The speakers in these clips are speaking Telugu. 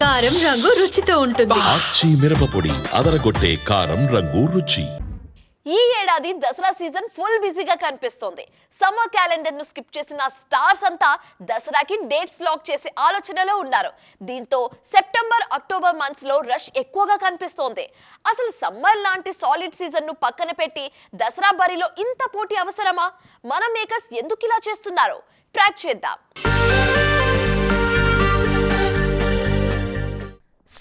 కారం రంగు రుచితో ఉంటుంది. ఆచి మిరపపొడి అదరగొట్టే కారం రంగు రుచి. ఈ ఏడాది దసరా సీజన్ ఫుల్ బిజీగా కనిపిస్తోంది. సమ్మర్ క్యాలెండర్ను స్కిప్ చేసిన స్టార్స్ అంతా దసరాకి డేట్స్ లాక్ చేసే ఆలోచనలో ఉన్నారు. దీంతో సెప్టెంబర్ అక్టోబర్ మంత్స్లో రష్ ఎక్కువగా కనిపిస్తోంది. అసలు సమ్మర్ లాంటి సాలిడ్ సీజన్ను పక్కన పెట్టి దసరా బరిలో ఇంత పోటీ అవసరమా? మన మేకర్స్ ఎందుకు ఇలా చేస్తున్నారు? ట్రాక్ చేద్దాం.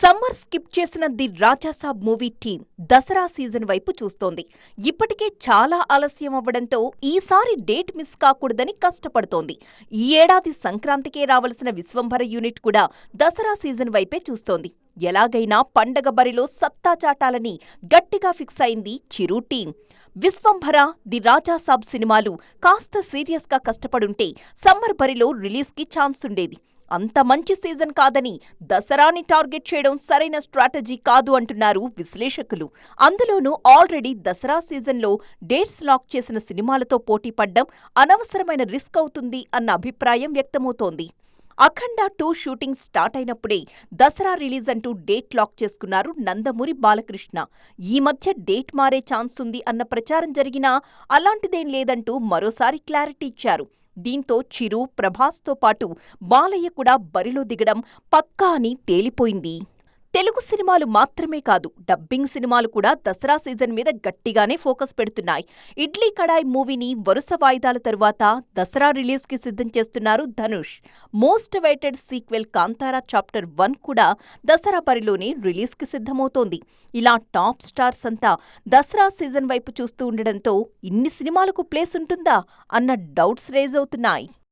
సమ్మర్ స్కిప్ చేసిన the Rajasaab movie team Dussehra season వైపు చూస్తోంది. ఇప్పటికే చాలా ఆలస్యం అవ్వడంతో ఈసారి డేట్ మిస్ కాకూడదని కష్టపడుతోంది. ఈ ఏడాది సంక్రాంతికే రావలసిన విశ్వంభర యూనిట్ కూడా దసరా సీజన్ వైపే చూస్తోంది. ఎలాగైనా పండగ బరిలో సత్తా చాటాలని గట్టిగా ఫిక్స్ అయింది చిరు టీం విశ్వంభర ది రాజాసాబ్ సినిమాలు కాస్త సీరియస్గా కష్టపడుంటే సమ్మర్ బరిలో రిలీజ్కి ఛాన్స్ ఉండేది అంత మంచి సీజన్ కాదని దసరాని టార్గెట్ చేయడం సరైన స్ట్రాటజీ కాదు అంటున్నారు విశ్లేషకులు. అందులోనూ ఆల్రెడీ దసరా సీజన్లో డేట్స్ లాక్ చేసిన సినిమాలతో పోటీ పడ్డం అనవసరమైన రిస్క్ అవుతుంది అన్న అభిప్రాయం వ్యక్తమవుతోంది. అఖండ టూ షూటింగ్ స్టార్ట్ అయినప్పుడే దసరా రిలీజ్ అంటూ డేట్ లాక్ చేసుకున్నారు నందమూరి బాలకృష్ణ. ఈ మధ్య డేట్ మారే ఛాన్స్ ఉంది అన్న ప్రచారం జరిగినా అలాంటిదేం లేదంటూ మరోసారి క్లారిటీ ఇచ్చారు. దీంతో చిరు ప్రభాస్తో పాటు బాలయ్య కూడా బరిలో దిగడం పక్కా అని తేలిపోయింది. తెలుగు సినిమాలు మాత్రమే కాదు డబ్బింగ్ సినిమాలు కూడా దసరా సీజన్ మీద గట్టిగానే ఫోకస్ పెడుతున్నాయి. ఇడ్లీ కడాయ్ మూవీని వరుస వాయిదాల తరువాత దసరా రిలీజ్కి సిద్ధం చేస్తున్నారు Dhanush. Most awaited sequel Kantara chapter one కూడా దసరా పరిలోనే రిలీజ్కి సిద్ధమవుతోంది. ఇలా టాప్ స్టార్స్ అంతా దసరా సీజన్ వైపు చూస్తూ ఉండడంతో ఇన్ని సినిమాలకు ప్లేస్ ఉంటుందా అన్న డౌట్స్ రేజ్ అవుతున్నాయి.